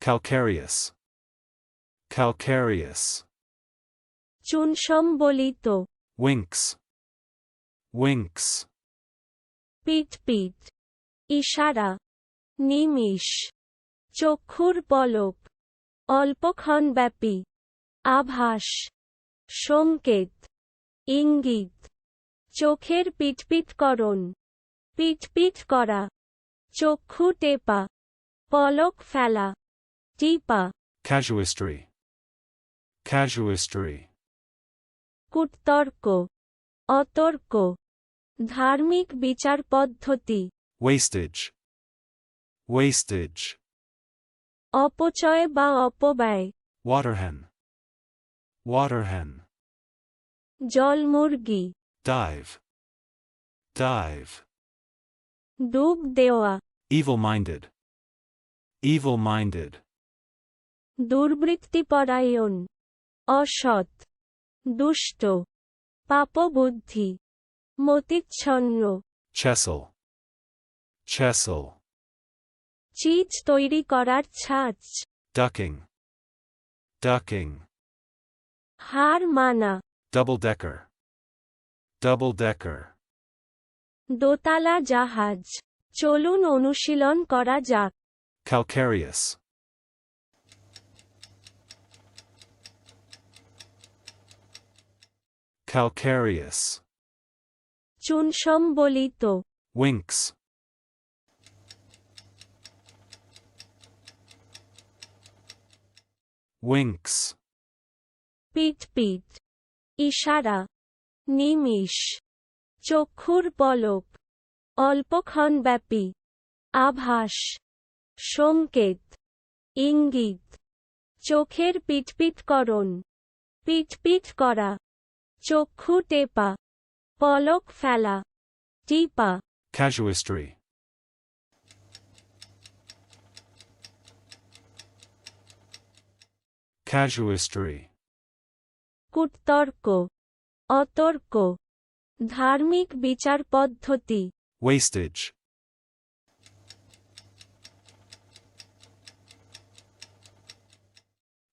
calcareous, calcareous, চুনসম্বলিত। Winks, winks, পিট পিট ইশারা। নিমিষ। চক্ষুর পলক অল্পক্ষণব্যাপী। আভাস। সংকেত। ইঙ্গিত। চোখের পিটপিটকরণ। পিটপিট করা। চক্ষু টেপা। পলক ফেলা। টিপা casuistry, casuistry, কুটতর্ক অতর্ক ধার্মিক বিচার পদ্ধতি wastage, wastage, অপচয় বা অপব্যয় waterhen, waterhen, জলমুরগি dive, dive, ডুব দেওয়া evil-minded, evil-minded, দুর্বৃত্তিপরায়ণ অসৎ দুষ্ট পাপবুদ্ধি মতিচ্ছন্ন চিজ তৈরি করার ছাচ ডাকিং ডাকিং হার মানা ডবল ডেকার ডবল ডেকার দোতলা জাহাজ চলুন অনুশীলন করা যাক। খাউ calcareous, চুনসম্বলিত winks, winks, পিট পিট ইশারা নিমিষ চক্ষুর পলক অল্পক্ষণব্যাপী আভাস সংকেত ইঙ্গিত চোখের পিটপিটকরণ পিটপিট করা। চক্ষু টেপা পলক ফেলা টিপা। Casuistry, casuistry, কুটতর্ক অতর্ক ধার্মিক বিচার পদ্ধতি। Wastage,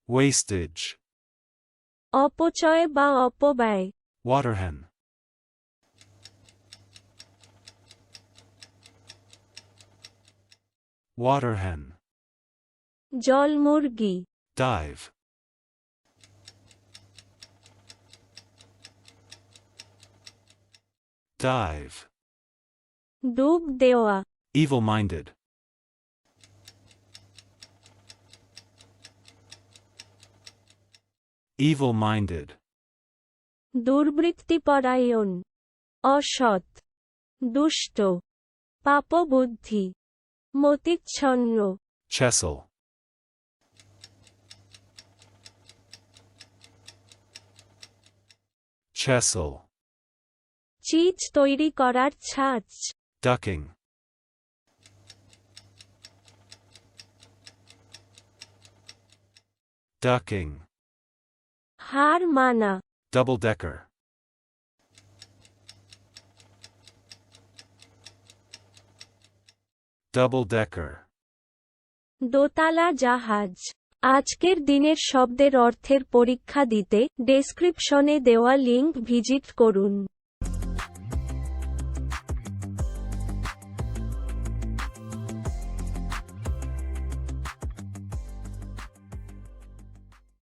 wastage, অপচয় বা অপব্যয় waterhen, waterhen, জলমুরগি dive, dive, ডুব দেওয়া evil-minded, Evil-minded, দুর্বৃত্তিপরায়ণ অসৎ দুষ্ট পাপবুদ্ধি মতিচ্ছন্ন chessel, chessel, চিজ তৈরি করার ছাঁচ ducking, ducking, হার মানা। Double-decker, double-decker, দোতালা জাহাজ। আজকের দিনের শব্দের অর্থের পরীক্ষা দিতে ডেসক্রিপশনে দেওয়া লিঙ্ক ভিজিট করুন।